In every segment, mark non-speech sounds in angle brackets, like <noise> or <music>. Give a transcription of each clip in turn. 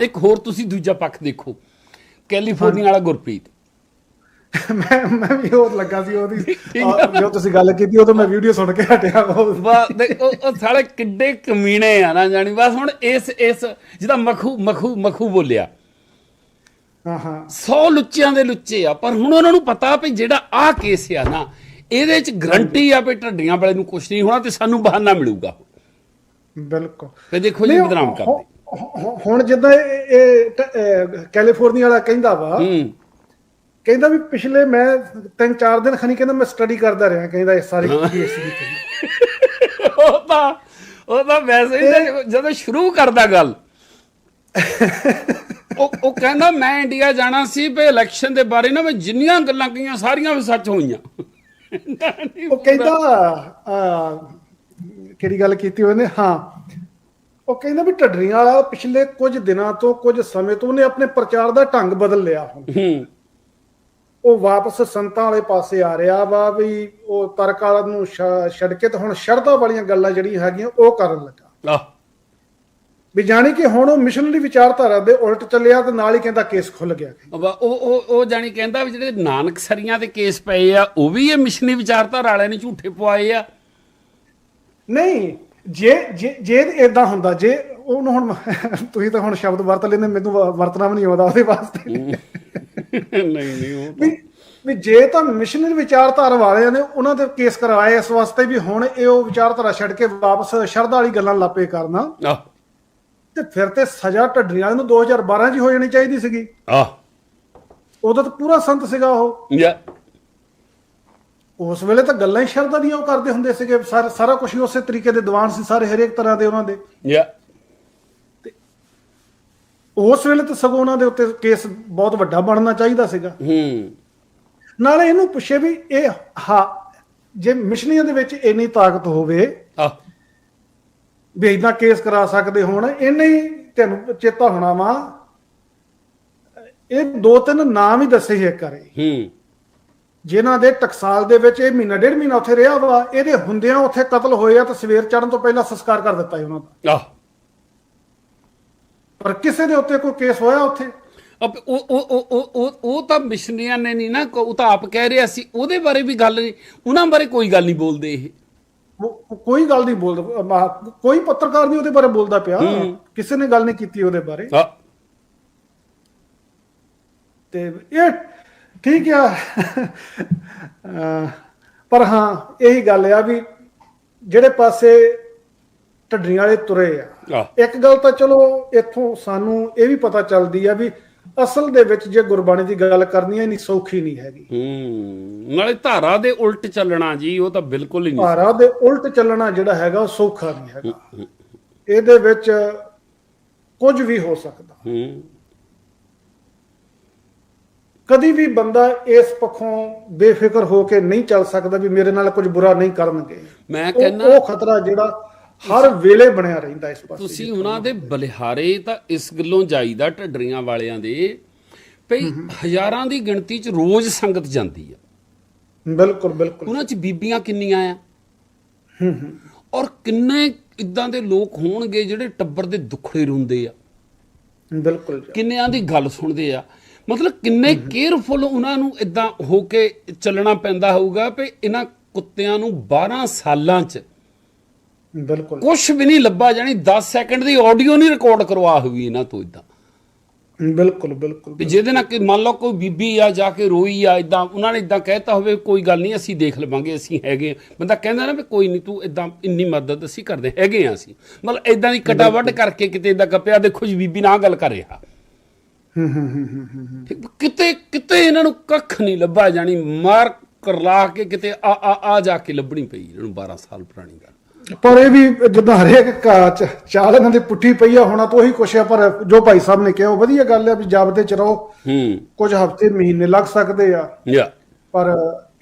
ਇੱਕ ਹੋਰ ਤੁਸੀਂ ਦੂਜਾ ਪੱਖ ਦੇਖੋ। ਕੈਲੀਫੋਰਨੀਆ ਵਾਲਾ ਗੁਰਪ੍ਰੀਤ। ਮੈਂ ਮੈਂ ਵੀ ਉਹ ਲੱਗਾ ਸੀ ਉਹਦੀ ਜੋ ਤੁਸੀਂ ਗੱਲ ਕੀਤੀ ਉਹ ਤਾਂ ਮੈਂ ਵੀਡੀਓ ਸੁਣ ਕੇ ਹਟਿਆ। ਦੇ- ਉਹ ਸਾਲੇ ਕਿੱਡੇ ਕਮੀਣੇ ਆ ਨਾ ਜਾਣੀ। ਬਸ ਹੁਣ ਇਸ ਇਸ ਜਿਹਦਾ ਮਖੂ ਮਖੂ ਮਖੂ ਬੋਲਿਆ। ਹਾਂ ਹਾਂ। 100 ਲੁੱਚਿਆਂ ਦੇ ਲੁੱਚੇ ਆ ਪਰ ਹੁਣ ਉਹਨਾਂ ਨੂੰ ਪਤਾ ਵੀ ਜਿਹੜਾ ਆਹ ਕੇਸ ਆ ਨਾ ਇਹਦੇ ਚ ਗਰੰਟੀ ਆ ਵੀ ਢੱਡੀਆਂ ਵਾਲੇ ਨੂੰ ਕੁਝ ਨਹੀਂ ਹੋਣਾ ਤੇ ਸਾਨੂੰ ਬਹਾਨਾ ਮਿਲੂਗਾ। ਬਿਲਕੁਲ। ਤੇ ਦੇਖੋ ਜੀ ਬਦਨਾਮ ਕਰਦੇ। ਹੁਣ ਜਿੱਦਾਂ ਇਹ ਇਹ ਕੈਲੀਫੋਰਨੀਆ ਵਾਲਾ ਕਹਿੰਦਾ ਵਾ ਕਹਿੰਦਾ ਵੀ ਪਿਛਲੇ ਮੈਂ ਤਿੰਨ ਚਾਰ ਦਿਨ ਖਣੀ ਕਹਿੰਦਾ ਮੈਂ ਸਟੱਡੀ ਕਰਦਾ ਰਿਹਾ ਕਹਿੰਦਾ ਇਸ ਸਾਰੀ ਕੇਸ ਦੀ। ਉਹ ਤਾਂ ਉਹ ਤਾਂ ਵੈਸੇ ਹੀ ਤਾਂ ਜਦੋਂ ਸ਼ੁਰੂ ਕਰਦਾ ਗੱਲ। <laughs> ਉਹ ਉਹ ਕਹਿੰਦਾ ਮੈਂ ਇੰਡੀਆ ਜਾਣਾ ਸੀ ਵੀ ਇਲੈਕਸ਼ਨ ਦੇ ਬਾਰੇ ਨਾ ਮੈਂ ਜਿੰਨੀਆਂ ਗੱਲਾਂ ਕਹੀਆਂ ਸਾਰੀਆਂ ਵੀ ਸੱਚ ਹੋਈਆਂ। ਉਹ ਕਹਿੰਦਾ ਆ ਕਿਹੜੀ ਗੱਲ ਕੀਤੀ ਉਹਨੇ? ਹਾਂ। ਉਹ ਕਹਿੰਦਾ ਵੀ ਢੱਡਰੀਆਂ ਵਾਲਾ ਪਿਛਲੇ ਕੁਝ ਦਿਨਾਂ ਤੋਂ ਕੁਝ ਸਮੇਂ ਤੋਂ ਉਹਨੇ ਆਪਣੇ ਪ੍ਰਚਾਰ ਦਾ ਢੰਗ ਬਦਲ ਲਿਆ ਹੁਣ। ਹੂੰ। ਉਹ ਵਾਪਸ ਸੰਤਾਂ ਵਾਲੇ ਪਾਸੇ ਆ ਰਿਹਾ ਵਾ ਵੀ ਉਹ ਤਰਕਾ ਨੂੰ ਛੱਡ ਕੇ ਤੇ ਹੁਣ ਸ਼ਰਧਾ ਵਾਲੀਆਂ ਗੱਲਾਂ ਜਿਹੜੀਆਂ ਹੈਗੀਆਂ ਉਹ ਕਰਨ ਲੱਗਾ। ਆਹ। ਵੀ ਜਾਣੀ ਕਿ ਹੁਣ ਉਹ ਮਿਸ਼ਨਰੀ ਵਿਚਾਰਧਾਰਾ ਦੇ ਉਲਟ ਚੱਲਿਆ ਤੇ ਨਾਲ ਹੀ ਕਹਿੰਦਾ ਕੇਸ ਖੁੱਲ ਗਿਆ। ਉਹ ਉਹ ਉਹ ਜਾਣੀ ਕਹਿੰਦਾ ਵੀ ਜਿਹੜੇ ਨਾਨਕ ਸਰੀਆਂ ਦੇ ਕੇਸ ਪਏ ਆ ਉਹ ਵੀ ਇਹ ਮਿਸ਼ਨੀ ਵਿਚਾਰਧਾਰਾ ਵਾਲਿਆਂ ਨੇ ਝੂਠੇ ਪਵਾਏ ਆ। ਨਹੀਂ ਜੇ ਜੇ ਜੇ ਇਦਾਂ ਹੁੰਦਾ ਜੇ ਉਹਨੂੰ ਹੁਣ <laughs> ਤੁਸੀਂ ਤਾਂ ਹੁਣ ਸ਼ਬਦ ਵਰਤ ਲੈਂਦੇ ਮੈਨੂੰ ਵਰਤਣਾ ਵੀ ਨਹੀਂ ਆਉਂਦਾ ਉਹਦੇ ਵਾਸਤੇ। ਨਹੀਂ ਨਹੀਂ ਉਹ ਵੀ ਜੇ ਤਾਂ ਮਿਸ਼ਨਰੀ ਵਿਚਾਰਧਾਰਾ ਵਾਲਿਆਂ ਨੇ ਉਹਨਾਂ ਦੇ ਕੇਸ ਕਰਵਾਏ ਇਸ ਵਾਸਤੇ ਵੀ ਹੁਣ ਇਹ ਉਹ ਵਿਚਾਰਧਾਰਾ ਛੱਡ ਕੇ ਵਾਪਸ ਸ਼ਰਧਾ ਵਾਲੀ ਗੱਲਾਂ ਲਾਪੇ ਕਰਨਾ। ਤੇ ਫਿਰ ਤੇ ਸਜ਼ਾ ਢੱਡਰੀਆਂ ਨੂੰ 2012 ਚ ਹੀ ਜਾਣੀ ਚਾਹੀਦੀ ਸੀਗੀ। ਆਹ। ਉਦੋਂ ਤਾਂ ਪੂਰਾ ਸੰਤ ਸੀਗਾ ਉਹ। ਯਾ। ਉਸ ਵੇਲੇ ਤਾਂ ਗੱਲਾਂ ਹੀ ਸ਼ਰਧਾ ਦੀਆਂ ਉਹ ਕਰਦੇ ਹੁੰਦੇ ਸੀਗੇ ਸਾਰਾ ਕੁਝ ਹੀ ਉਸੇ ਤਰੀਕੇ ਦੇ ਦੀਵਾਨ ਸੀ ਸਾਰੇ ਹਰੇਕ ਤਰ੍ਹਾਂ ਦੇ ਉਹਨਾਂ ਦੇ। ਯਾ। ਉਸ ਵੇਲੇ ਤਾਂ ਸਗੋਂ ਉਹਨਾਂ ਦੇ ਉੱਤੇ ਕੇਸ ਬਹੁਤ ਵੱਡਾ ਬਣਨਾ ਚਾਹੀਦਾ ਸੀਗਾ। ਹੂੰ। ਨਾਲੇ ਇਹਨੂੰ ਪੁੱਛੇ ਵੀ ਇਹ ਹਾਂ ਜੇ ਮਿਸ਼ਨੀਆਂ ਦੇ ਵਿੱਚ ਇੰਨੀ ਤਾਕਤ ਹੋਵੇ ਆਹ। ਵੀ ਇਦਾਂ ਕੇਸ ਕਰਾ ਸਕਦੇ ਹੋਣ ਇਹਨੇ ਹੀ ਤੁਹਾਨੂੰ ਚੇਤਾ ਹੋਣਾ ਵਾ। ਇਹ ਦੋ ਤਿੰਨ ਨਾਮ ਹੀ ਦੱਸੇ ਇੱਕ ਕਰੇ ਹੂੰ। ਜਿਨ੍ਹਾਂ ਦੇ ਟਕਸਾਲ ਦੇ ਵਿੱਚ ਇਹ ਮਹੀਨਾ ਡੇਢ ਮਹੀਨਾ ਉੱਥੇ ਰਿਹਾ ਵਾ ਇਹਦੇ ਹੁੰਦਿਆਂ ਉੱਥੇ ਕਤਲ ਹੋਏ ਆ ਤਾਂ ਸਵੇਰ ਚੜਨ ਤੋਂ ਪਹਿਲਾਂ ਸੰਸਕਾਰ ਕਰ ਦਿੱਤਾ ਉਹਨਾਂ ਦਾ। ਆਹ। ਪਰ ਕਿਸੇ ਦੇ ਉੱਤੇ ਕੋਈ ਕੇਸ ਹੋਇਆ ਉੱਥੇ? ਉਹ ਉਹ ਉਹ ਉਹ ਤਾਂ ਮਿਸ਼ਨੀਆਂ ਨੇ ਨਹੀਂ ਨਾ ਉਹ ਤਾਂ ਆਪ ਕਹਿ ਰਿਹਾ ਸੀ ਉਹਦੇ ਬਾਰੇ ਵੀ ਗੱਲ ਨਹੀਂ ਉਹਨਾਂ ਬਾਰੇ ਕੋਈ ਗੱਲ ਨਹੀਂ ਬੋਲਦੇ ਇਹ। ਕੋਈ ਗੱਲ ਨਹੀਂ ਬੋਲਦਾ ਕੋਈ ਪੱਤਰਕਾਰ ਨਹੀਂ ਉਹਦੇ ਬਾਰੇ ਬੋਲਦਾ ਪਿਆ। ਕਿਸੇ ਨੇ ਗੱਲ ਨਹੀਂ ਕੀਤੀ ਉਹਦੇ ਬਾਰੇ। ਤੇ ਇਹ ਠੀਕ ਆ। ਪਰ ਹਾਂ ਇਹੀ ਗੱਲ ਆ ਵੀ ਜਿਹੜੇ ਪਾਸੇ ਢੱਡਰੀਆਂ ਵਾਲੇ ਤੁਰੇ ਆ ਇੱਕ ਗੱਲ ਤਾਂ ਚਲੋ ਇੱਥੋਂ ਸਾਨੂੰ ਇਹ ਵੀ ਪਤਾ ਚੱਲਦੀ ਆ ਵੀ ਅਸਲ ਦੇ ਵਿੱਚ ਜੇ ਗੁਰਬਾਣੀ ਦੀ ਗੱਲ ਕਰਨੀ ਹੈ ਇੰਨੀ ਸੌਖੀ ਨਹੀਂ ਹੈਗੀ। ਹੂੰ ਨਾਲੇ ਧਾਰਾ ਦੇ ਉਲਟ ਚੱਲਣਾ ਜੀ ਉਹ ਤਾਂ ਬਿਲਕੁਲ ਹੀ ਨਹੀਂ ਭਾਰਾ ਦੇ ਉਲਟ ਚੱਲਣਾ ਜਿਹੜਾ ਹੈਗਾ ਉਹ ਸੌਖਾ ਨਹੀਂ ਹੈਗਾ। ਇਹਦੇ ਵਿੱਚ ਕੁਝ ਵੀ ਹੋ ਸਕਦਾ। ਹੂੰ। ਕਦੀ ਵੀ ਬੰਦਾ ਇਸ ਪੱਖੋਂ ਬੇਫਿਕਰ ਹੋ ਕੇ ਨਹੀਂ ਚੱਲ ਸਕਦਾ ਵੀ ਮੇਰੇ ਨਾਲ ਕੁਝ ਬੁਰਾ ਨਹੀਂ ਕਰਨਗੇ। ਮੈਂ ਕਹਿੰਦਾ ਉਹ ਖਤਰਾ ਜਿਹੜਾ ਹਰ ਵੇਲੇ ਬਣਿਆ ਰਹਿੰਦਾ ਇਸ ਪਾਸੇ ਤੁਸੀਂ ਉਹਨਾਂ ਦੇ ਬਲਿਹਾਰੇ ਤਾਂ ਇਸ ਗੱਲੋਂ ਜਾਈਦਾ ਢੱਡਰੀਆਂ ਵਾਲਿਆਂ ਦੇ ਭਈ ਹਜ਼ਾਰਾਂ ਦੀ ਗਿਣਤੀ 'ਚ ਰੋਜ਼ ਸੰਗਤ ਜਾਂਦੀ ਆ। ਬਿਲਕੁਲ ਬਿਲਕੁਲ। ਉਹਨਾਂ 'ਚ ਬੀਬੀਆਂ ਕਿੰਨੀਆਂ ਆ? ਔਰ ਕਿੰਨੇ ਇਦਾਂ ਦੇ ਲੋਕ ਹੋਣਗੇ ਜਿਹੜੇ ਟੱਬਰ ਦੇ ਦੁੱਖੜੇ ਰੋਂਦੇ ਆ? ਬਿਲਕੁਲ। ਕਿੰਨਿਆਂ ਦੀ ਗੱਲ ਸੁਣਦੇ ਆ? ਮਤਲਬ ਕਿੰਨੇ ਕੇਅਰਫੁਲ ਉਹਨਾਂ ਨੂੰ ਇਦਾਂ ਹੋ ਕੇ ਚੱਲਣਾ ਪੈਂਦਾ ਹੋਊਗਾ ਵੀ ਇਹਨਾਂ ਕੁੱਤਿਆਂ ਨੂੰ 12 ਸਾਲਾਂ 'ਚ ਬਿਲਕੁਲ। ਕੁਝ ਵੀ ਨਹੀਂ ਲੱਭਾ ਜਾਣੀ 10 ਸੈਕਿੰਡ ਦੀ ਆਡੀਓ ਨਹੀਂ ਰਿਕਾਰਡ ਕਰਵਾ ਹੋਈ ਇਹਨਾਂ ਤੋਂ ਇਦਾਂ ਬਿਲਕੁਲ ਬਿਲਕੁਲ ਵੀ ਜਿਹਦੇ ਨਾਲ ਕਿ ਮੰਨ ਲਓ ਕੋਈ ਬੀਬੀ ਆ ਜਾ ਕੇ ਰੋਈ ਆ ਇਦਾਂ ਉਹਨਾਂ ਨੇ ਇਦਾਂ ਕਹਿਤਾ ਹੋਵੇ ਕੋਈ ਗੱਲ ਨਹੀਂ ਅਸੀਂ ਦੇਖ ਲਵਾਂਗੇ ਅਸੀਂ ਹੈਗੇ। ਬੰਦਾ ਕਹਿੰਦਾ ਨਾ ਵੀ ਕੋਈ ਨਹੀਂ ਤੂੰ ਇਦਾਂ ਇੰਨੀ ਮਦਦ ਅਸੀਂ ਕਰਦੇ ਹੈਗੇ ਆ ਅਸੀਂ। ਮਤਲਬ ਇਦਾਂ ਦੀ ਕਟਾ ਵੱਢ ਕਰਕੇ ਕਿਤੇ ਇਦਾਂ ਕੱਪਿਆ ਦੇਖੋ ਜੀ ਬੀਬੀ ਨਾਲ ਗੱਲ ਕਰ ਰਿਹਾ। ਠੀਕ, ਕਿਤੇ ਕਿਤੇ ਇਹਨਾਂ ਨੂੰ ਕੱਖ ਨਹੀਂ ਲੱਭਾ ਜਾਣੀ। ਮਾਰ ਕਰਲਾ ਕੇ ਕਿਤੇ ਆ ਆ ਆ ਜਾ ਕੇ ਲੱਭਣੀ ਪਈ ਇਹਨਾਂ ਨੂੰ 12 ਸਾਲ ਪੁਰਾਣੀ ਗੱਲ। ਪਰ ਇਹ ਵੀ ਜਿੱਦਾਂ ਹਰੇਕ ਚਾਲ ਇਹਨਾਂ ਦੀ ਪੁੱਠੀ ਪਈ ਆ ਹੋਣਾ ਤਾਂ ਉਹੀ ਕੁਛ ਆ ਪਰ ਜੋ ਭਾਈ ਸਾਹਿਬ ਨੇ ਕਿਹਾ ਉਹ ਵਧੀਆ ਗੱਲ ਆ ਵੀ ਜਾਬਤੇ ਚ ਰਹੋ। ਹੂੰ। ਕੁਝ ਹਫ਼ਤੇ ਮਹੀਨੇ ਲੱਗ ਸਕਦੇ ਆ। ਯਾ। ਪਰ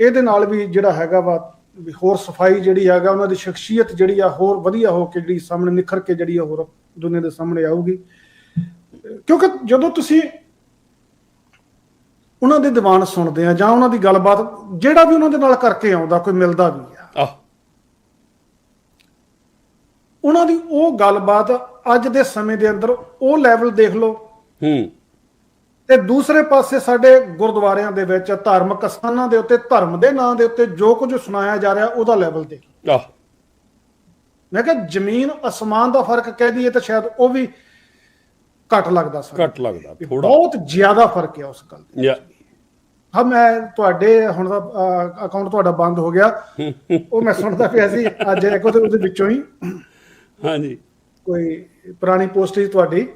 ਇਹਦੇ ਨਾਲ ਵੀ ਜਿਹੜਾ ਹੈਗਾ ਵਾ ਵੀ ਹੋਰ ਸਫ਼ਾਈ ਜਿਹੜੀ ਹੈਗਾ ਉਹਨਾਂ ਦੀ ਸ਼ਖਸੀਅਤ ਜਿਹੜੀ ਆ ਹੋਰ ਵਧੀਆ ਹੋ ਕੇ ਜਿਹੜੀ ਸਾਹਮਣੇ ਨਿਖਰ ਕੇ ਜਿਹੜੀ ਆ ਹੋਰ ਦੁਨੀਆ ਦੇ ਸਾਹਮਣੇ ਆਊਗੀ। ਕਿਉਂਕਿ ਜਦੋਂ ਤੁਸੀਂ ਉਹਨਾਂ ਦੇ ਦੀਵਾਨ ਸੁਣਦੇ ਆ ਜਾਂ ਉਹਨਾਂ ਦੀ ਗੱਲਬਾਤ ਜਿਹੜਾ ਵੀ ਉਹਨਾਂ ਦੇ ਨਾਲ ਕਰਕੇ ਆਉਂਦਾ ਕੋਈ ਮਿਲਦਾ ਵੀ ਆ। ਆਹ। ਉਹਨਾਂ ਦੀ ਉਹ ਗੱਲਬਾਤ ਅੱਜ ਦੇ ਸਮੇਂ ਦੇ ਅੰਦਰ ਉਹ ਲੈਵਲ ਦੇਖ ਲਓ। ਹੂੰ। ਤੇ ਦੂਸਰੇ ਪਾਸੇ ਸਾਡੇ ਗੁਰਦੁਆਰਿਆਂ ਦੇ ਵਿੱਚ ਧਾਰਮਿਕ ਸਥਾਨਾਂ ਦੇ ਉੱਤੇ ਧਰਮ ਦੇ ਨਾਂ ਦੇ ਉੱਤੇ ਜੋ ਕੁਝ ਸੁਣਾਇਆ ਜਾ ਰਿਹਾ ਉਹਦਾ ਲੈਵਲ ਦੇਖ ਲਓ। ਆਹ। ਮੈਂ ਕਿਹਾ ਜ਼ਮੀਨ ਅਸਮਾਨ ਦਾ ਫ਼ਰਕ ਕਹਿ ਦਈਏ ਤਾਂ ਸ਼ਾਇਦ ਉਹ ਵੀ ਘੱਟ ਲੱਗਦਾ ਸਾਨੂੰ। ਘੱਟ ਲੱਗਦਾ ਥੋੜਾ ਬਹੁਤ ਜ਼ਿਆਦਾ ਫ਼ਰਕ ਹੈ ਉਸ ਗੱਲ ਦਾ ਹਾਂ ਮੈਂ ਤੁਹਾਡੇ ਹੁਣ ਦਾ ਅਕਾਊਂਟ ਤੁਹਾਡਾ ਬੰਦ ਹੋ ਗਿਆ। ਉਹ ਮੈਂ ਸੁਣਦਾ ਪਿਆ ਸੀ ਅੱਜ ਇੱਕ ਉਹਦੇ ਉਹਦੇ ਵਿੱਚੋਂ ਹੀ। ਹਾਂਜੀ। ਕੋਈ ਪੁਰਾਣੀ ਪੋਸਟ ਸੀ ਤੁਹਾਡੀ।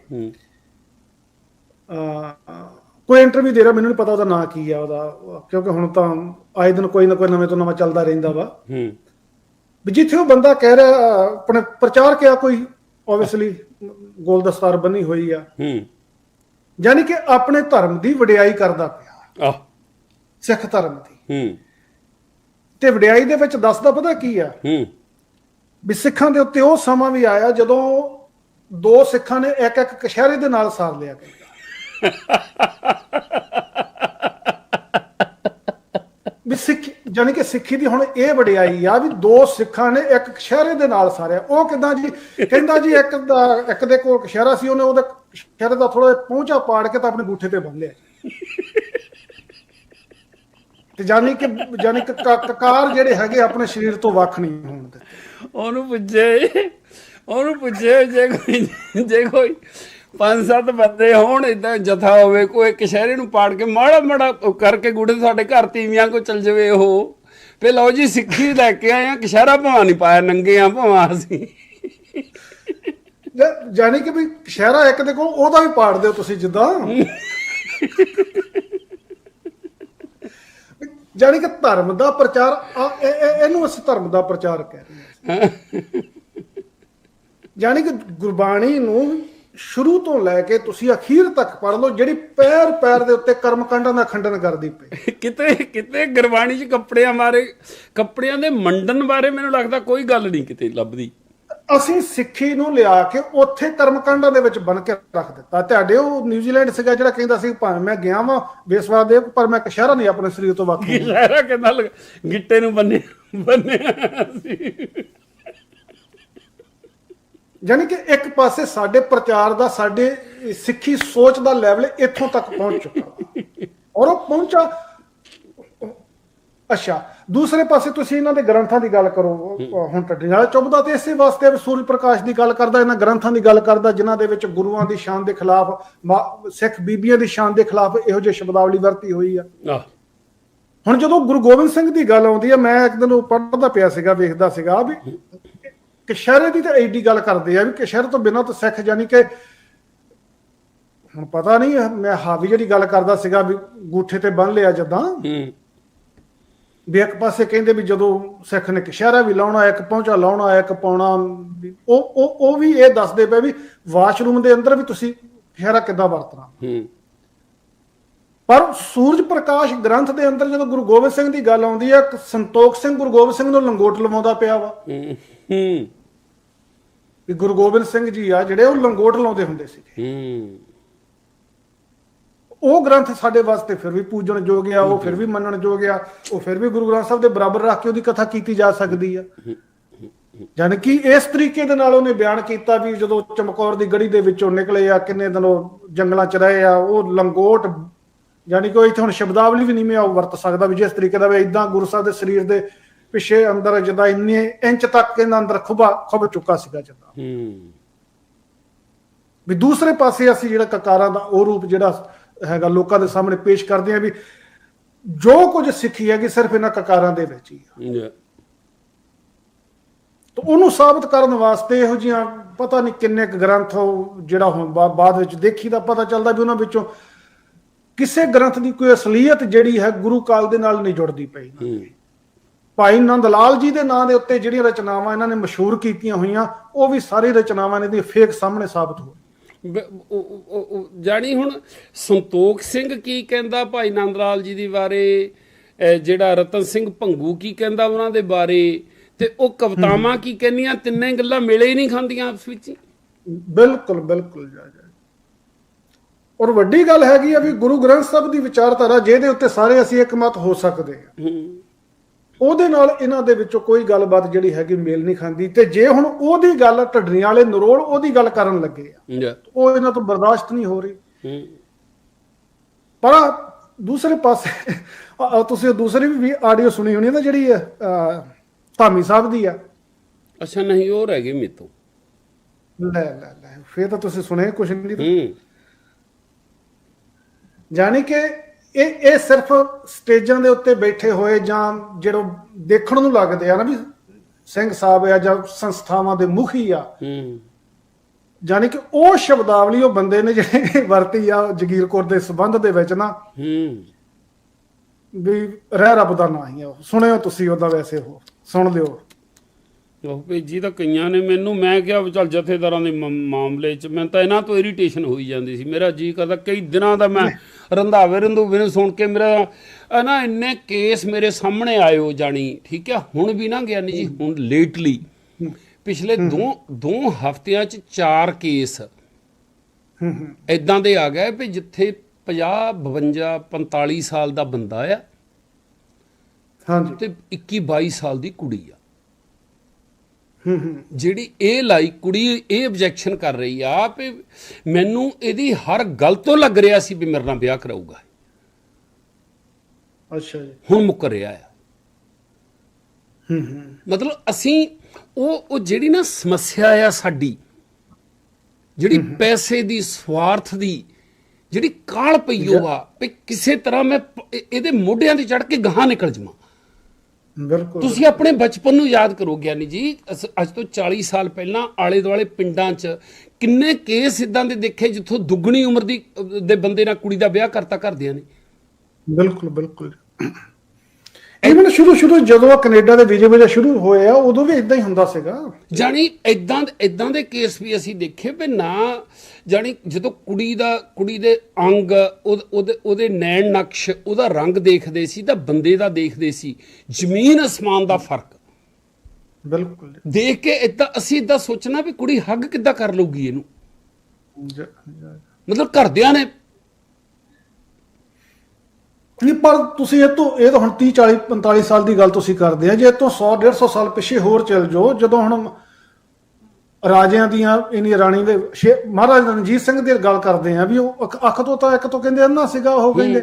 ਕੋਈ ਇੰਟਰਵਿਊ ਦੇ ਰਿਹਾ ਮੈਨੂੰ ਨਹੀਂ ਪਤਾ ਉਹਦਾ ਨਾਂ ਕੀ ਆ ਉਹਦਾ। ਕਿਉਂਕਿ ਹੁਣ ਤਾਂ ਆਏ ਦਿਨ ਕੋਈ ਨਾ ਕੋਈ ਨਵੇਂ ਤੋਂ ਨਵਾਂ ਚੱਲਦਾ ਰਹਿੰਦਾ ਵਾ। ਹੂੰ। ਵੀ ਜਿੱਥੇ ਉਹ ਬੰਦਾ ਕਹਿ ਰਿਹਾ ਆਪਣੇ ਪ੍ਰਚਾਰ ਕਿਆ ਕੋਈ ਆਬਵੀਅਸਲੀ ਗੋਲ ਦਸਤਾਰ ਬੰਨੀ ਹੋਈ ਆ। ਹੂੰ। ਯਾਨੀ ਕਿ ਆਪਣੇ ਧਰਮ ਦੀ ਵਡਿਆਈ ਕਰਦਾ ਪਿਆ। ਆਹ। ਸਿੱਖ ਧਰਮ ਦੀ। ਹੂੰ। ਤੇ ਵਡਿਆਈ ਦੇ ਵਿੱਚ ਦੱਸਦਾ ਪਤਾ ਕੀ ਆ? ਹੂੰ। ਵੀ ਸਿੱਖਾਂ ਦੇ ਉੱਤੇ ਉਹ ਸਮਾਂ ਵੀ ਆਇਆ ਜਦੋਂ ਦੋ ਸਿੱਖਾਂ ਨੇ ਇੱਕ ਇੱਕ ਕਸ਼ਹਿਰੇ ਦੇ ਨਾਲ ਸਾਰ ਲਿਆ। ਕਹਿੰਦਾ <laughs> ਵੀ ਸਿੱਖ ਜਾਨੀ ਕਿ ਸਿੱਖੀ ਦੀ ਹੁਣ ਇਹ ਵਡਿਆਈ ਆ ਵੀ ਦੋ ਸਿੱਖਾਂ ਨੇ ਇੱਕ ਕਸ਼ਹਿਰੇ ਦੇ ਨਾਲ ਸਾਰਿਆ। ਉਹ ਕਿਦਾਂ ਜੀ? ਕਹਿੰਦਾ ਜੀ ਇੱਕ ਦਾ ਇੱਕ ਦੇ ਕੋਲ ਕਸ਼ਹਿਰਾ ਸੀ, ਉਹਨੇ ਉਹਦੇ ਕਸ਼ਹਿਰੇ ਦਾ ਥੋੜਾ ਪਹੁੰਚਾ ਪਾੜ ਕੇ ਤਾਂ ਆਪਣੇ ਬੂਠੇ ਤੇ ਬੰਨ ਲਿਆ ਤੇ ਜਾਨੀ ਕਿ ਜਾਨੀ ਕਿ, ਕਕਾਰ ਜਿਹੜੇ ਹੈਗੇ ਆਪਣੇ ਸਰੀਰ ਤੋਂ ਵੱਖ ਨਹੀਂ ਹੋਣ ਦਿੱਤੇ। ਉਹਨੂੰ ਪੁੱਛੇ ਉਹਨੂੰ ਪੁੱਛੇ ਜੇ ਕੋਈ ਜੇ ਕੋਈ ਪੰਜ ਸੱਤ ਬੰਦੇ ਹੋਣ ਇਦਾਂ ਜਥਾ ਹੋਵੇ ਕੋਈ ਕਸ਼ਹਿਰੇ ਨੂੰ ਪਾੜ ਕੇ ਮਾੜਾ ਮਾੜਾ ਕਰਕੇ ਗੁੱਡੇ ਸਾਡੇ ਘਰ ਤੀਵੀਆਂ ਕੋ ਚਲ ਜਵੇ ਉਹ। ਫੇ ਲਓ ਜੀ ਸਿੱਖੀ ਲੈ ਕੇ ਆਏ ਆ ਕਸ਼ਹਿਰਾ ਭਾਵਾਂ ਨਹੀਂ ਪਾਇਆ ਨੰਗੇ ਆ ਭਾਵਾਂ ਅਸੀਂ। ਜਾਨੀ ਕਿ ਵੀ ਸ਼ਹਿਰਾ ਇੱਕ ਦੇ ਕੋਲ ਉਹਦਾ ਵੀ ਪਾੜ ਦਿਓ ਤੁਸੀਂ ਜਿੱਦਾਂ। ਜਾਨੀ ਕਿ ਧਰਮ ਦਾ ਪ੍ਰਚਾਰ ਇਹਨੂੰ ਅਸੀਂ ਧਰਮ ਦਾ ਪ੍ਰਚਾਰ ਕਹਿ ਰਹੇ ਹਾਂ। <laughs> ਜਾਨੀ ਕਿ ਗੁਰਬਾਣੀ ਨੂੰ ਸ਼ੁਰੂ ਤੋਂ ਲੈ ਕੇ ਤੁਸੀਂ ਅਖੀਰ ਤੱਕ ਪੜ੍ਹ ਲਓ ਜਿਹੜੀ ਪੈਰ ਪੈਰ ਦੇ ਉੱਤੇ ਕਰਮਕਾਂਡਾਂ ਦਾ ਖੰਡਨ ਕਰਦੀ ਪਈ। ਕਿਤੇ ਕਿਤੇ ਗੁਰਬਾਣੀ 'ਚ ਕੱਪੜਿਆਂ ਬਾਰੇ ਕੱਪੜਿਆਂ ਦੇ ਮੰਡਨ ਬਾਰੇ ਮੈਨੂੰ ਲੱਗਦਾ ਕੋਈ ਗੱਲ ਨਹੀਂ ਕਿਤੇ ਲੱਭਦੀ। ਅਸੀਂ ਸਿੱਖੀ ਨੂੰ ਲਿਆ ਕੇ ਉੱਥੇ ਕਰਮਕਾਂਡਾਂ ਦੇ ਵਿੱਚ ਬਣ ਕੇ ਰੱਖ ਦਿੱਤਾ। ਤੁਹਾਡੇ ਉਹ ਨਿਊਜ਼ੀਲੈਂਡ ਸੀਗਾ ਜਿਹੜਾ ਕਹਿੰਦਾ ਸੀ ਭਾਵੇਂ ਮੈਂ ਗਿਆ ਵਾਂ ਬੇਸਵਾਦ ਦੇ ਪਰ ਮੈਂ ਕਸ਼ਹਿਰਾ ਨਹੀਂ ਆਪਣੇ ਸਰੀਰ ਤੋਂ ਨਹੀਂ। ਕਸ਼ਹਿਰਾ ਕਹਿੰਦਾ ਗਿੱਟੇ ਨੂੰ ਬੰਨੇ ਬੰਨਿਆ ਸੀ ਯਾਨੀ ਕਿ ਇੱਕ ਪਾਸੇ ਸਾਡੇ ਪ੍ਰਚਾਰ ਦਾ ਸਾਡੇ ਸਿੱਖੀ ਸੋਚ ਦਾ ਲੈਵਲ ਇੱਥੋਂ ਤੱਕ ਪਹੁੰਚ ਚੁੱਕਾ। ਔਰ ਉਹ ਪਹੁੰਚਾ ਅੱਛਾ ਦੂਸਰੇ ਪਾਸੇ ਤੁਸੀਂ ਇਹਨਾਂ ਦੇ ਗ੍ਰੰਥਾਂ ਦੀ ਗੱਲ ਕਰੋ ਹੁਣ ਟੱਡੀ ਨਾਲ ਚੁੱਭਦਾ ਤੇ ਇਸੇ ਵਾਸਤੇ ਵੀ ਸੂਰਜ ਪ੍ਰਕਾਸ਼ ਦੀ ਗੱਲ ਕਰਦਾ ਇਹਨਾਂ ਗ੍ਰੰਥਾਂ ਦੀ ਗੱਲ ਕਰਦਾ ਜਿਨ੍ਹਾਂ ਦੇ ਵਿੱਚ ਗੁਰੂਆਂ ਦੀ ਸ਼ਾਨ ਦੇ ਖਿਲਾਫ ਸਿੱਖ ਬੀਬੀਆਂ ਦੀ ਸ਼ਾਨ ਦੇ ਖਿਲਾਫ ਇਹੋ ਜਿਹੀ ਸ਼ਬਦਾਵਲੀ ਵਰਤੀ ਹੋਈ ਆ ਹੁਣ ਜਦੋਂ ਗੁਰੂ ਗੋਬਿੰਦ ਸਿੰਘ ਦੀ ਗੱਲ ਆਉਂਦੀ ਹੈ ਮੈਂ ਇੱਕ ਦਿਨ ਉਹ ਪੜ੍ਹਦਾ ਪਿਆ ਸੀਗਾ ਵੇਖਦਾ ਸੀਗਾ ਵੀ ਕਸ਼ਹਿਰੇ ਦੀ ਤਾਂ ਐਡੀ ਗੱਲ ਕਰਦੇ ਆ ਵੀ ਕਸ਼ਹਿਰੇ ਤੋਂ ਬਿਨਾਂ ਤਾਂ ਸਿੱਖ ਜਾਨੀ ਕਿ ਹੁਣ ਪਤਾ ਨਹੀਂ ਮੈਂ ਹਾਵੀ ਜਿਹੜੀ ਗੱਲ ਕਰਦਾ ਸੀਗਾ ਵੀ ਗੂਠੇ ਤੇ ਬੰਨ ਲਿਆ ਜਦਾਂ। ਹੂੰ। ਵੀ ਇੱਕ ਪਾਸੇ ਕਹਿੰਦੇ ਵੀ ਜਦੋਂ ਸਿੱਖ ਨੇ ਕਸ਼ਹਿਰਾ ਵੀ ਲਾਉਣਾ ਇੱਕ ਪਹੁੰਚਾ ਲਾਉਣਾ ਇੱਕ ਪਾਉਣਾ ਉਹ ਉਹ ਉਹ ਵੀ ਇਹ ਦੱਸਦੇ ਪਏ ਵੀ ਵਾਸ਼ਰੂਮ ਦੇ ਅੰਦਰ ਵੀ ਤੁਸੀਂ ਕਸ਼ਹਿਰਾ ਕਿੱਦਾਂ ਵਰਤਣਾ। ਹੂੰ। ਪਰ ਸੂਰਜ ਪ੍ਰਕਾਸ਼ ਗ੍ਰੰਥ ਦੇ ਅੰਦਰ ਜਦੋਂ ਗੁਰੂ ਗੋਬਿੰਦ ਸਿੰਘ ਦੀ ਗੱਲ ਆਉਂਦੀ ਹੈ ਸੰਤੋਖ ਸਿੰਘ ਗੁਰੂ ਗੋਬਿੰਦ ਸਿੰਘ ਨੂੰ ਲੰਗੋਟ ਲਵਾਉਂਦਾ ਪਿਆ ਵਾ। ਹੂੰ। ਵੀ ਗੁਰੂ ਗੋਬਿੰਦ ਸਿੰਘ ਜੀ ਆ ਜਿਹੜੇ ਉਹ ਲੰਗੋਟ ਲਾਉਂਦੇ ਹੁੰਦੇ ਸੀ ਹੂੰ। ਉਹ ਗ੍ਰੰਥ ਸਾਡੇ ਵਾਸਤੇ ਫਿਰ ਵੀ ਪੂਜਣ ਯੋਗ ਆ ਉਹ ਫਿਰ ਵੀ ਮੰਨਣ ਯੋਗ ਆ ਉਹ ਫਿਰ ਵੀ ਗੁਰੂ ਗ੍ਰੰਥ ਸਾਹਿਬ ਦੇ ਬਰਾਬਰ ਰੱਖ ਕੇ ਉਹਦੀ ਕਥਾ ਕੀਤੀ ਜਾ ਸਕਦੀ ਆ। ਜਾਣੀ ਕਿ ਇਸ ਤਰੀਕੇ ਦੇ ਨਾਲ ਉਹਨੇ ਬਿਆਨ ਕੀਤਾ ਵੀ ਜਦੋਂ ਚਮਕੌਰ ਦੀ ਗੜੀ ਦੇ ਵਿੱਚੋਂ ਨਿਕਲੇ ਆ ਕਿੰਨੇ ਦਿਨ ਉਹ ਜੰਗਲਾਂ 'ਚ ਰਹੇ ਆ ਉਹ ਲੰਗੋਟ ਜਾਣੀ ਕਿ ਉਹ ਇੱਥੇ ਹੁਣ ਸ਼ਬਦਾਵਲੀ ਵੀ ਨਹੀਂ ਮੈਂ ਵਰਤ ਸਕਦਾ ਵੀ ਜਿਸ ਤਰੀਕੇ ਦਾ ਵੀ ਇਦਾਂ ਗੁਰੂ ਸਾਹਿਬ ਦੇ ਸਰੀਰ ਦੇ ਪਿੱਛੇ ਅੰਦਰ ਜਿੱਦਾਂ ਇੰਨੇ ਇੰਚ ਤੱਕ ਇਹਨਾਂ ਅੰਦਰ ਖੁਬਾ ਖੁੱਬ ਚੁੱਕਾ ਸੀਗਾ ਜਿੱਦਾਂ। ਹੂੰ। ਵੀ ਦੂਸਰੇ ਪਾਸੇ ਅਸੀਂ ਜਿਹੜਾ ਕਕਾਰਾਂ ਦਾ ਉਹ ਰੂਪ ਜਿਹੜਾ ਹੈਗਾ ਲੋਕਾਂ ਦੇ ਸਾਹਮਣੇ ਪੇਸ਼ ਕਰਦੇ ਆ ਵੀ ਜੋ ਕੁਝ ਸਿੱਖੀ ਹੈਗੀ ਸਿਰਫ ਇਹਨਾਂ ਕਕਾਰਾਂ ਦੇ ਵਿੱਚ ਹੀ ਆ। ਤਾਂ ਉਹਨੂੰ ਸਾਬਤ ਕਰਨ ਵਾਸਤੇ ਇਹੋ ਜੀਆਂ ਪਤਾ ਨਹੀਂ ਕਿੰਨੇ ਕੁ ਗ੍ਰੰਥ ਜਿਹੜਾ ਹੁਣ ਬਾਅਦ ਵਿੱਚ ਦੇਖੀ ਦਾ ਪਤਾ ਚੱਲਦਾ ਵੀ ਉਹਨਾਂ ਵਿੱਚੋਂ ਕਿਸੇ ਗ੍ਰੰਥ ਦੀ ਕੋਈ ਅਸਲੀਅਤ ਜਿਹੜੀ ਹੈ ਗੁਰੂ ਕਾਲ ਦੇ ਨਾਲ ਨਹੀਂ ਜੁੜਦੀ ਪਈ। ਹੂੰ। ਭਾਈ ਨੰਦ ਲਾਲ ਜੀ ਦੇ ਨਾਂ ਦੇ ਉੱਤੇ ਜਿਹੜੀਆਂ ਰਚਨਾਵਾਂ ਇਹਨਾਂ ਨੇ ਮਸ਼ਹੂਰ ਕੀਤੀਆਂ ਹੋਈਆਂ ਉਹ ਵੀ ਸਾਰੀ ਰਚਨਾਵਾਂ ਨੇ ਦੀ ਫੇਕ ਸਾਹਮਣੇ ਸਾਬਤ ਹੋ ਜਾਣੀ ਹੁਣ ਸੰਤੋਖ ਸਿੰਘ ਕੀ ਕਹਿੰਦਾ ਭਾਈ ਨੰਦ ਲਾਲ ਜੀ ਦੀ ਬਾਰੇ? ਜਿਹੜਾ ਰਤਨ ਸਿੰਘ ਭੰਗੂ ਕੀ ਕਹਿੰਦਾ ਉਹਨਾਂ ਦੇ ਬਾਰੇ? ਤੇ ਉਹ ਕਵਿਤਾਵਾਂ ਕੀ ਕਹਿੰਦੀਆਂ? ਤਿੰਨੇ ਗੱਲਾਂ ਮਿਲੇ ਹੀ ਨਹੀਂ ਖਾਂਦੀਆਂ ਆਪਸ ਵਿੱਚ। ਬਿਲਕੁਲ ਬਿਲਕੁਲ ਜਾ ਜਾ। ਔਰ ਵੱਡੀ ਗੱਲ ਹੈਗੀ ਆ ਵੀ ਗੁਰੂ ਗ੍ਰੰਥ ਸਾਹਿਬ ਦੀ ਵਿਚਾਰਧਾਰਾ ਜਿਹਦੇ ਉੱਤੇ ਸਾਰੇ ਅਸੀਂ ਇੱਕਮਤ ਹੋ ਸਕਦੇ ਹੂੰ। ਉਹਦੇ ਨਾਲ ਇਹਨਾਂ ਦੇ ਵਿੱਚੋਂ ਕੋਈ ਗੱਲਬਾਤ ਜਿਹੜੀ ਹੈਗੀ ਮੇਲ ਨਹੀਂ ਖਾਂਦੀ ਤੇ ਜੇ ਹੁਣ ਉਹਦੀ ਗੱਲ ਢੱਡਰੀਆਂ ਵਾਲੇ ਨਰੋਲ ਉਹਦੀ ਗੱਲ ਕਰਨ ਲੱਗੇ ਆ ਉਹ ਇਹਨਾਂ ਤੋਂ ਬਰਦਾਸ਼ਤ ਨਹੀਂ ਹੋ ਰਹੀ। ਪਰ ਦੂਸਰੇ ਪਾਸੇ ਤੁਸੀਂ ਦੂਸਰੀ ਵੀ ਆਡੀਓ ਸੁਣੀ ਹੋਣੀ ਨਾ ਜਿਹੜੀ ਧਾਮੀ ਸਾਹਿਬ ਦੀ ਆ। ਅੱਛਾ ਨਹੀਂ ਉਹ ਰਹਿ ਗਏ ਮੇਤੋਂ ਲੈ ਲੈ ਲੈ ਫੇਰ ਤਾਂ ਤੁਸੀਂ ਸੁਣੇ ਕੁਛ ਨਹੀਂ। ਜਾਣੀ ਕਿ ਇਹ ਇਹ ਸਿਰਫ ਸਟੇਜਾਂ ਦੇ ਉੱਤੇ ਬੈਠੇ ਹੋਏ ਜਾਂ ਜਿਹੜੇ ਦੇਖਣ ਨੂੰ ਲੱਗਦੇ ਆ ਨਾ ਵੀ ਸਿੰਘ ਸਾਹਿਬ ਆ ਜਾਂ ਸੰਸਥਾਵਾਂ ਦੇ ਮੁਖੀ ਆ। ਹੂੰ। ਜਾਣੀ ਕਿ ਉਹ ਸ਼ਬਦਾਵਲੀ ਉਹ ਬੰਦੇ ਨੇ ਜਿਹੜੇ ਵਰਤੀ ਆ ਜਗੀਰ ਕੌਰ ਦੇ ਸਬੰਧ ਦੇ ਵਿੱਚ ਨਾ। ਹੂੰ। ਵੀ ਰਹਿ ਰੱਬ ਦਾ ਨਾਂ ਹੀ ਆ ਉਹ। ਸੁਣਿਓ ਤੁਸੀਂ ਉਹਦਾ ਵੈਸੇ ਉਹ। ਸੁਣ ਲਿਓ। ਉਹ ਭੇਜੀ ਤਾਂ ਕਈਆਂ ਨੇ ਮੈਨੂੰ ਮੈਂ ਕਿਹਾ ਵੀ ਚੱਲ ਜਥੇਦਾਰਾਂ ਦੇ ਮਾਮਲੇ 'ਚ ਮੈਂ ਤਾਂ ਇਹਨਾਂ ਤੋਂ ਇਰੀਟੇਸ਼ਨ ਹੋਈ ਜਾਂਦੀ ਸੀ। ਮੇਰਾ ਜੀ ਕਰਦਾ ਕਈ ਦਿਨਾਂ ਦਾ ਮੈਂ ਰੰਧਾਵੇ ਰੰਧੂਵੇ ਨੂੰ ਸੁਣ ਕੇ ਮੇਰਾ ਨਾ ਇੰਨੇ ਕੇਸ ਮੇਰੇ ਸਾਹਮਣੇ ਆਇਓ ਜਾਣੀ ਠੀਕ ਹੈ ਹੁਣ ਵੀ ਨਾ ਗਿਆਨੀ ਜੀ ਹੁਣ ਲੇਟਲੀ ਪਿਛਲੇ ਦੋ ਦੋ ਹਫ਼ਤਿਆਂ 'ਚ ਚਾਰ ਕੇਸ ਹੂੰ ਹੂੰ। ਇਦਾਂ ਦੇ ਆ ਗਏ ਵੀ ਜਿੱਥੇ 50 52 45 ਸਾਲ ਦਾ ਬੰਦਾ ਆ। ਹਾਂਜੀ। ਤੇ 21 22 ਸਾਲ ਦੀ ਕੁੜੀ ਆ। ਹੂੰ ਹੂੰ ਜਿਹੜੀ ਇਹ ਲਾਈ ਕੁੜੀ ਇਹ ਆਬਜੈਕਸ਼ਨ ਕਰ ਰਹੀ ਆ ਵੀ ਮੈਨੂੰ ਇਹਦੀ ਹਰ ਗੱਲ ਤੋਂ ਲੱਗ ਰਿਹਾ ਸੀ ਵੀ ਮੇਰੇ ਨਾਲ ਵਿਆਹ ਕਰਾਊਗਾ ਅੱਛਾ ਜੀ। ਹੁਣ ਮੁੱਕਰ ਰਿਹਾ ਆ। ਹੂੰ ਹੂੰ। ਮਤਲਬ ਅਸੀਂ ਉਹ ਉਹ ਜਿਹੜੀ ਨਾ ਸਮੱਸਿਆ ਆ ਸਾਡੀ ਜਿਹੜੀ ਪੈਸੇ ਦੀ ਸਵਾਰਥ ਦੀ ਜਿਹੜੀ ਕਾਲ ਪਈ ਉਹ ਆ ਵੀ ਕਿਸੇ ਤਰ੍ਹਾਂ ਮੈਂ ਇਹਦੇ ਮੋਢਿਆਂ ਤੇ ਚੜ ਕੇ ਗਾਹਾਂ ਨਿਕਲ ਜਾਵਾਂ। ਬਿਲਕੁਲ। ਤੁਸੀਂ ਆਪਣੇ ਬਚਪਨ ਨੂੰ ਯਾਦ ਕਰੋ ਗਿਆਨੀ ਜੀ ਅੱਜ ਤੋਂ 40 ਸਾਲ ਪਹਿਲਾਂ ਆਲੇ ਦੁਆਲੇ ਪਿੰਡਾਂ 'ਚ ਕਿੰਨੇ ਕੇਸ ਇਦਾਂ ਦੇ ਦੇਖੇ ਜਿੱਥੋਂ ਦੁੱਗਣੀ ਉਮਰ ਦੀ ਦੇ ਬੰਦੇ ਨਾਲ ਕੁੜੀ ਦਾ ਵਿਆਹ ਕਰਤਾ ਕਰਦਿਆਂ ਨੇ? ਬਿਲਕੁਲ ਬਿਲਕੁਲ। ਇਵਨ ਸ਼ੁਰੂ ਸ਼ੁਰੂ ਜਦੋਂ ਆ ਕੈਨੇਡਾ ਦੇ ਵੀਜ਼ੇ ਵਜਾ ਸ਼ੁਰੂ ਹੋਏ ਆ ਉਦੋਂ ਵੀ ਇਦਾਂ ਹੀ ਹੁੰਦਾ ਸੀਗਾ। ਜਾਣੀ ਇਦਾਂ ਇਦਾਂ ਦੇ ਕੇਸ ਵੀ ਅਸੀਂ ਦੇਖੇ ਵੀ ਨਾ ਜਾਣੀ ਜਦੋਂ ਕੁੜੀ ਦਾ ਕੁੜੀ ਦੇ ਅੰਗ ਉਹਦ- ਉਹਦੇ ਨੈਣ ਨਕਸ਼ ਉਹਦਾ ਰੰਗ ਦੇਖਦੇ ਸੀ ਤਾਂ ਬੰਦੇ ਦਾ ਦੇਖਦੇ ਸੀ। ਜ਼ਮੀਨ ਅਸਮਾਨ ਦਾ ਫ਼ਰਕ। ਬਿਲਕੁਲ ਦੇਖ ਕੇ ਇਦਾਂ ਅਸੀਂ ਇਦਾਂ ਸੋਚਣਾ ਵੀ ਕੁੜੀ ਹੱਗ ਕਿੱਦਾਂ ਕਰ ਲਊਗੀ ਇਹਨੂੰ। ਮਤਲਬ ਘਰਦਿਆਂ ਨੇ ਨਹੀਂ ਪਰ ਤੁਸੀਂ ਇਹ ਤੋਂ ਇਹ ਤਾਂ ਹੁਣ 30 40 45 ਸਾਲ ਦੀ ਗੱਲ ਤੁਸੀਂ ਕਰਦੇ ਆ। ਜੇ ਇਹ ਤੋਂ 100 150 ਸਾਲ ਪਿੱਛੇ ਹੋਰ ਚੱਲ ਜਾਓ ਜਦੋਂ ਹੁਣ ਰਾਜਿਆਂ ਦੀਆਂ ਇਨੀ ਰਾਣੀ ਦੇ ਮਹਾਰਾਜਾ ਰਣਜੀਤ ਸਿੰਘ ਦੀ ਗੱਲ ਕਰਦੇ ਆ ਵੀ ਉਹ ਅੱਖ- ਅੱਖ ਤੋਂ ਤਾਂ ਇੱਕ ਤੋਂ ਕਹਿੰਦੇ ਅੰਨਾ ਸੀਗਾ ਉਹ ਕਹਿੰਦੇ।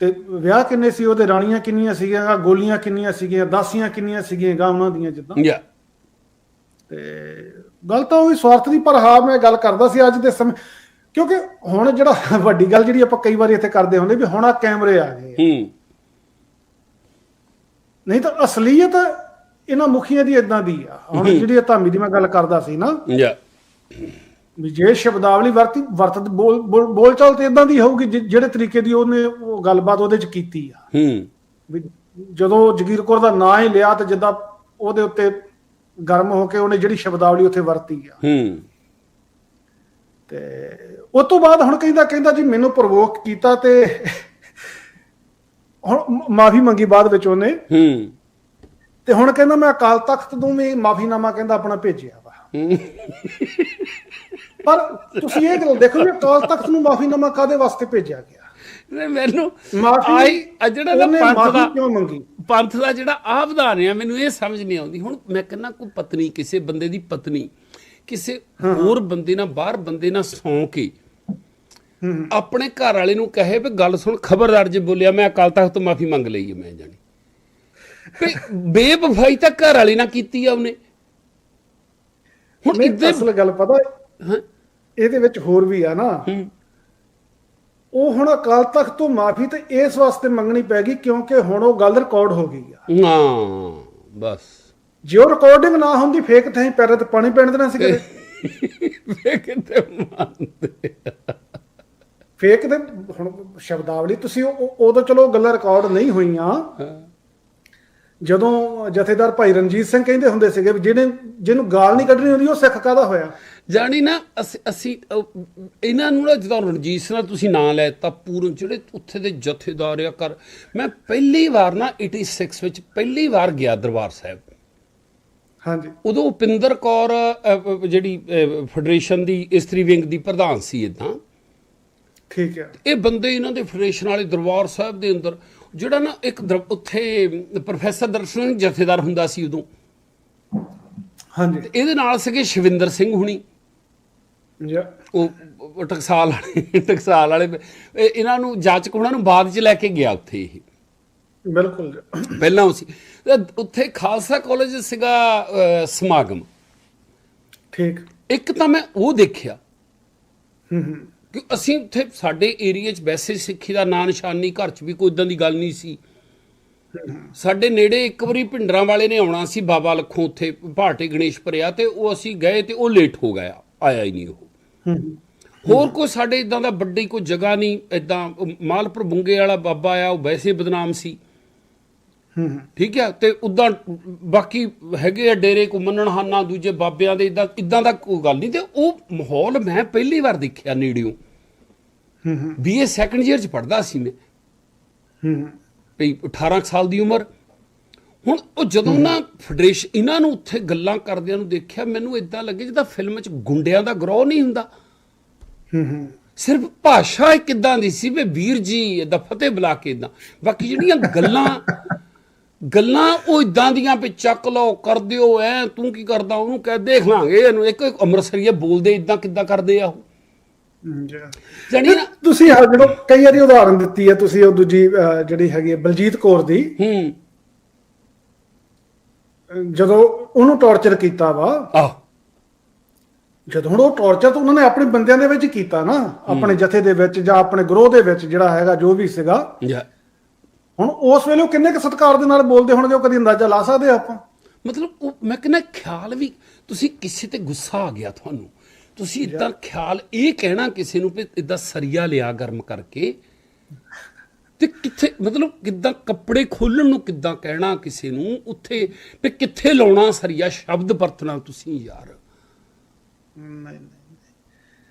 ਤੇ ਵਿਆਹ ਕਿੰਨੇ ਸੀ ਉਹਦੇ ਰਾਣੀਆਂ ਕਿੰਨੀਆਂ ਸੀਗੀਆਂ ਗੋਲੀਆਂ ਕਿੰਨੀਆਂ ਸੀਗੀਆਂ ਦਾਸੀਆਂ ਕਿੰਨੀਆਂ ਸੀਗੀਆਂ ਗਾ ਉਹਨਾਂ ਦੀਆਂ ਜਿੱਦਾਂ। ਯਾ। ਤੇ ਗੱਲ ਤਾਂ ਉਹੀ ਸਵਾਰਥ ਦੀ ਪਰ ਹਾਂ ਮੈਂ ਗੱਲ ਕਰਦਾ ਸੀ ਅੱਜ ਦੇ ਸਮੇਂ ਕਿਉਂਕਿ ਹੁਣ ਜਿਹੜਾ ਵੱਡੀ ਗੱਲ ਜਿਹੜੀ ਆਪਾਂ ਕਈ ਵਾਰੀ ਇੱਥੇ ਕਰਦੇ ਹੁੰਦੇ ਵੀ ਹੁਣ ਆ ਕੈਮਰੇ ਆ ਗਏ। ਹੂੰ। ਨਹੀਂ ਤਾਂ ਅਸਲੀਅਤ ਇਹਨਾਂ ਮੁਖੀਆਂ ਦੀ ਇਦਾਂ ਦੀ ਆ। ਹੁਣ ਜਿਹੜੀ ਧਾਮੀ ਦੀ ਮੈਂ ਗੱਲ ਕਰਦਾ ਸੀ ਨਾ ਯਾ। ਵੀ ਜੇ ਸ਼ਬਦਾਵਲੀ ਵਰਤੀ ਵਰਤ ਬੋਲ ਬੋਲ- ਬੋਲਚਾਲ ਤੇ ਇਦਾਂ ਦੀ ਹੋਊਗੀ ਜਿਹੜੇ ਤਰੀਕੇ ਦੀ ਉਹਨੇ ਉਹ ਗੱਲਬਾਤ ਉਹਦੇ ਚ ਕੀਤੀ ਆ। ਹੂੰ। ਵੀ ਜਦੋਂ ਜਗੀਰ ਕੌਰ ਦਾ ਨਾਂ ਹੀ ਲਿਆ ਤੇ ਜਿੱਦਾਂ ਉਹਦੇ ਉੱਤੇ ਗਰਮ ਹੋ ਕੇ ਉਹਨੇ ਜਿਹੜੀ ਸ਼ਬਦਾਵਲੀ ਉੱਥੇ ਵਰਤੀ ਆ। ਹੂੰ। ਤੇ ਉਸ ਤੋਂ ਬਾਅਦ ਹੁਣ ਕਹਿੰਦਾ ਕਹਿੰਦਾ ਜੀ ਮੈਨੂੰ ਪ੍ਰਵੋਕ ਕੀਤਾ ਤੇ ਹੁਣ ਮਾਫੀ ਮੰਗੀ ਬਾਅਦ ਵਿੱਚ ਉਹਨੇ। ਹੂੰ। ਤੇ ਹੁਣ ਕਹਿੰਦਾ ਮੈਂ ਅਕਾਲ ਤਖਤ ਨੂੰ ਵੀ ਮਾਫੀਨਾਮਾ ਕਹਿੰਦਾ ਆਪਣਾ ਭੇਜਿਆ ਵਾ। ਪਰ ਤੁਸੀਂ ਇਹ ਗੱਲ ਦੇਖੋ ਵੀ ਅਕਾਲ ਤਖਤ ਨੂੰ ਮਾਫੀਨਾਮਾ ਕਾਦੇ ਵਾਸਤੇ ਭੇਜਿਆ ਗਿਆ? ਨਹੀਂ, ਮੈਨੂੰ ਮਾਫੀ ਜਿਹੜਾ ਨਾ ਪੰਥ ਦਾ ਕਿਉਂ ਮੰਗੀ? ਪੰਥ ਦਾ ਜਿਹੜਾ ਆਹ ਵਿਧਾਨ ਆ ਮੈਨੂੰ ਇਹ ਸਮਝ ਨਹੀਂ ਆਉਂਦੀ। ਹੁਣ ਮੈਂ ਕਹਿੰਦਾ ਕੋਈ ਪਤਨੀ ਕਿਸੇ ਬੰਦੇ ਦੀ ਪਤਨੀ ਕਿਸੇ ਹੋਰ ਬੰਦੇ ਨਾਲ ਬਾਹਰ ਬੰਦੇ ਨਾਲ ਸੌਂ ਕੇ ਆਪਣੇ ਘਰ ਵਾਲੇ ਨੂੰ ਕਹੇ ਵੀ ਗੱਲ ਸੁਣ ਖਬਰਦਾਰ ਜੇ ਬੋਲਿਆ ਮੈਂ ਅਕਾਲ ਤਖਤ ਤੋਂ ਮਾਫੀ ਮੰਗ ਲਈ ਮੈਂ ਜਾਣੀ। ਵੀ ਬੇਵਫਾਈ ਤਾਂ ਘਰ ਵਾਲੇ ਨਾਲ ਕੀਤੀ ਆ ਉਹਨੇ। ਹੁਣ ਇੱਦਾਂ ਅਸਲ ਗੱਲ ਪਤਾ ਹਾਂ? ਇਹਦੇ ਵਿੱਚ ਹੋਰ ਵੀ ਆ ਨਾ। ਉਹ ਹੁਣ ਅਕਾਲ ਤਖਤ ਤੋਂ ਮਾਫੀ ਤੇ ਇਸ ਵਾਸਤੇ ਮੰਗਣੀ ਪੈ ਗਈ ਕਿਉਂਕਿ ਹੁਣ ਉਹ ਗੱਲ ਰਿਕਾਰਡ ਹੋ ਗਈ ਆ। ਹਾਂ ਬਸ। ਜੇ ਉਹ ਰਿਕਾਰਡਿੰਗ ਨਾ ਹੁੰਦੀ ਫੇਕ ਤੇ ਪੈਰਾਂ ਤੇ ਪਾਣੀ ਪੈਣ ਦੇਣਾ ਸੀ ਕਿਤੇ ਵੇ ਕਿਤੇ ਮੰਨਦੇ ਫੇਕ ਤੇ ਹੁਣ ਸ਼ਬਦਾਵਲੀ ਤੁਸੀਂ ਉਦੋਂ ਚਲੋ ਗੱਲਾਂ ਰਿਕਾਰਡ ਨਹੀਂ ਹੋਈਆਂ। ਜਦੋਂ ਜਥੇਦਾਰ ਭਾਈ ਰਣਜੀਤ ਸਿੰਘ ਕਹਿੰਦੇ ਹੁੰਦੇ ਸੀਗੇ ਵੀ ਜਿਹਨੇ ਜਿਹਨੂੰ ਗਾਲ ਨਹੀਂ ਕੱਢਣੀ ਹੁੰਦੀ ਉਹ ਸਿੱਖ ਕਾਦਾ ਹੋਇਆ? ਜਾਣੀ ਨਾ ਅਸੀਂ ਅਸੀਂ ਇਹਨਾਂ ਨੂੰ ਨਾ ਜਦੋਂ ਰਣਜੀਤ ਸਿੰਘ ਦਾ ਤੁਸੀਂ ਨਾਂ ਲੈ ਤਾਂ ਪੂਰਨ ਜਿਹੜੇ ਉੱਥੇ ਦੇ ਜਥੇਦਾਰ ਆ ਕਰ ਮੈਂ ਪਹਿਲੀ ਵਾਰ ਨਾ 86 ਵਿੱਚ ਪਹਿਲੀ ਵਾਰ ਗਿਆ ਦਰਬਾਰ ਸਾਹਿਬ। ਹਾਂਜੀ। ਉਦੋਂ ਉਪਿੰਦਰ ਕੌਰ ਅਹ, ਜਿਹੜੀ ਅਹ, ਫੈਡਰੇਸ਼ਨ ਦੀ ਇਸਤਰੀ ਵਿੰਗ ਦੀ ਪ੍ਰਧਾਨ ਸੀ ਇਦਾਂ ਠੀਕ ਹੈ। ਇਹ ਬੰਦੇ ਇਹਨਾਂ ਦੇ ਫੈਡਰੇਸ਼ਨ ਵਾਲੇ ਦਰਬਾਰ ਸਾਹਿਬ ਦੇ ਅੰਦਰ ਜਿਹੜਾ ਨਾ ਇੱਕ ਦਰ- ਉੱਥੇ ਪ੍ਰੋਫੈਸਰ ਦਰਸ਼ਨ ਸਿੰਘ ਜਥੇਦਾਰ ਹੁੰਦਾ ਸੀ ਉਦੋਂ। ਹਾਂਜੀ। ਇਹਦੇ ਨਾਲ ਸੀਗੇ ਸ਼ਿਵਿੰਦਰ ਸਿੰਘ ਹੁਣੀ। ਜੀ ਉਹ ਉਹ ਟਕਸਾਲ ਵਾਲੇ ਟਕਸਾਲ ਵਾਲੇ। ਇਹ- ਇਹਨਾਂ ਨੂੰ ਜਾਚਕ ਉਹਨਾਂ ਨੂੰ ਬਾਅਦ ਚ ਲੈ ਕੇ ਗਿਆ ਉੱਥੇ ਇਹ। ਬਿਲਕੁਲ ਜੀ। ਪਹਿਲਾਂ ਉਹ ਸੀ। ਉੱਥੇ ਖਾਲਸਾ ਕਾਲਜ ਸੀਗਾ ਸਮਾਗਮ। ਠੀਕ। ਇੱਕ ਤਾਂ ਮੈਂ ਉਹ ਦੇਖਿਆ। ਹੂੰ ਹੂੰ। ਕਿ ਅਸੀਂ ਉੱਥੇ ਸਾਡੇ ਏਰੀਆ 'ਚ ਵੈਸੇ ਸਿੱਖੀ ਦਾ ਨਾਂ ਨਿਸ਼ਾਨੀ ਘਰ 'ਚ ਵੀ ਕੋਈ ਇਦਾਂ ਦੀ ਗੱਲ ਨਹੀਂ ਸੀ। ਸਾਡੇ ਨੇੜੇ ਇੱਕ ਵਾਰੀ ਭਿੰਡਰਾਂ ਵਾਲੇ ਨੇ ਆਉਣਾ ਸੀ ਬਾਬਾ ਲੱਖੋਂ ਉੱਥੇ ਭਾਟੇ ਗਣੇਸ਼ ਭਰਿਆ ਤੇ ਉਹ ਅਸੀਂ ਗਏ ਤੇ ਉਹ ਲੇਟ ਹੋ ਗਿਆ ਆਇਆ ਹੀ ਨਹੀਂ ਉਹ। ਹੋਰ ਕੋਈ ਸਾਡੇ ਇਦਾਂ ਦਾ ਵੱਡੀ ਕੋਈ ਜਗ੍ਹਾ ਨਹੀਂ ਇਦਾਂ ਮਾਲਪੁਰ ਬੁੰਗੇ ਵਾਲਾ ਬਾਬਾ ਆ ਉਹ ਵੈਸੇ ਬਦਨਾਮ ਸੀ। ਠੀਕ ਹੈ? ਤੇ ਉਦਾਂ ਬਾਕੀ ਹੈਗੇ ਆ ਡੇਰੇ ਕੋ ਮੰਨਣ ਹਾਨਾ ਦੂਜੇ ਬਾਬਿਆਂ ਦੇ ਇਦਾਂ ਇਦਾਂ ਦਾ ਕੋਈ ਗੱਲ ਨਹੀਂ ਤੇ ਉਹ ਮਾਹੌਲ ਮੈਂ ਪਹਿਲੀ ਵਾਰ ਦੇਖਿਆ ਨੇੜਿਓਂ। ਹੂੰ ਹੂੰ। ਬੀਏ ਸੈਕੰਡ ਇਅਰ ਚ ਪੜਦਾ ਸੀ ਮੈਂ। ਹੂੰ ਹੂੰ। ਭਈ 18 ਕੁ ਸਾਲ ਦੀ ਉਮਰ। ਹੁਣ ਉਹ ਜਦੋਂ ਨਾ ਫੈਡਰੇਸ਼ਨ ਇਹਨਾਂ ਨੂੰ ਉੱਥੇ ਗੱਲਾਂ ਕਰਦਿਆਂ ਨੂੰ ਦੇਖਿਆ ਮੈਨੂੰ ਇਦਾਂ ਲੱਗੇ ਜਿੱਦਾਂ ਫਿਲਮ 'ਚ ਗੁੰਡਿਆਂ ਦਾ ਗਰੋਹ ਨਹੀਂ ਹੁੰਦਾ। ਹੂੰ ਹੂੰ। ਸਿਰਫ ਭਾਸ਼ਾ ਕਿਦਾਂ ਦੀ ਸੀ ਵੀ ਵੀਰ ਜੀ ਇਦਾਂ ਫਤਿਹ ਬੁਲਾ ਕੇ ਇਦਾਂ ਬਾਕੀ ਜਿਹੜੀਆਂ ਗੱਲਾਂ ਗੱਲਾਂ ਉਹ ਇਦਾਂ ਦੀਆਂ ਵੀ ਚੱਕ ਲਓ ਕਰ ਦਿਓ ਐ ਤੂੰ ਕੀ ਕਰਦਾ? ਉਹਨੂੰ ਕਹਿ ਦੇਖ ਲਾਂਗੇ ਇਹਨੂੰ। ਇੱਕ ਇੱਕ ਅੰਮ੍ਰਿਤਸਰੀਏ ਬੋਲਦੇ ਇਦਾਂ ਕਿੱਦਾਂ ਕਰਦੇ ਆ ਉਹ? ਜੀ ਜਾਣੀ ਨਾ ਤੁਸੀਂ ਆ ਜਦੋਂ ਕਈ ਵਾਰੀ ਉਦਾਹਰਨ ਦਿੱਤੀ ਹੈ ਤੁਸੀਂ ਉਹ ਦੂਜੀ ਜਿਹੜੀ ਹੈਗੀ ਹੈ ਬਲਜੀਤ ਕੌਰ ਦੀ। ਹੂੰ। ਜਦੋਂ ਉਹਨੂੰ ਟੌਰਚਰ ਕੀਤਾ ਵਾ ਆ ਜਦੋਂ ਉਹ ਟੌਰਚਰ ਤਾਂ ਉਹਨਾਂ ਨੇ ਆਪਣੇ ਬੰਦਿਆਂ ਦੇ ਵਿੱਚ ਕੀਤਾ ਨਾ ਆਪਣੇ ਜਥੇ ਦੇ ਵਿੱਚ ਜਾਂ ਆਪਣੇ ਗਰੋਹ ਦੇ ਵਿੱਚ ਜਿਹੜਾ ਹੈਗਾ ਜੋ ਵੀ ਸੀਗਾ। ਜਾ ਹੁਣ ਉਸ ਵੇਲੇ ਉਹ ਕਿੰਨੇ ਕੁ ਸਤਿਕਾਰ ਦੇ ਨਾਲ ਬੋਲਦੇ ਹੋਣਗੇ ਉਹ ਕਦੀ ਅੰਦਾਜ਼ਾ ਲਾ ਸਕਦੇ ਆਪਾਂ? ਮਤਲਬ ਉਹ ਮੈਂ ਕਹਿੰਦਾ ਖਿਆਲ ਵੀ ਤੁਸੀਂ ਕਿਸੇ ਤੇ ਗੁੱਸਾ ਆ ਗਿਆ ਤੁਹਾਨੂੰ। ਤੁਸੀਂ ਇਦਾਂ ਖਿਆਲ ਇਹ ਕਹਿਣਾ ਕਿਸੇ ਨੂੰ ਵੀ ਇਦਾਂ ਸਰੀਆ ਲਿਆ ਗਰਮ ਕਰਕੇ। ਤੇ ਕਿੱਥੇ ਮਤਲਬ ਕਿੱਦਾਂ ਕੱਪੜੇ ਖੋਲਣ ਨੂੰ ਕਿੱਦਾਂ ਕਹਿਣਾ ਕਿਸੇ ਨੂੰ ਉੱਥੇ ਵੀ ਕਿੱਥੇ ਲਾਉਣਾ ਸਰੀਆ ਸ਼ਬਦ ਵਰਤਣਾ ਤੁਸੀਂ ਯਾਰ। ਨਹੀਂ।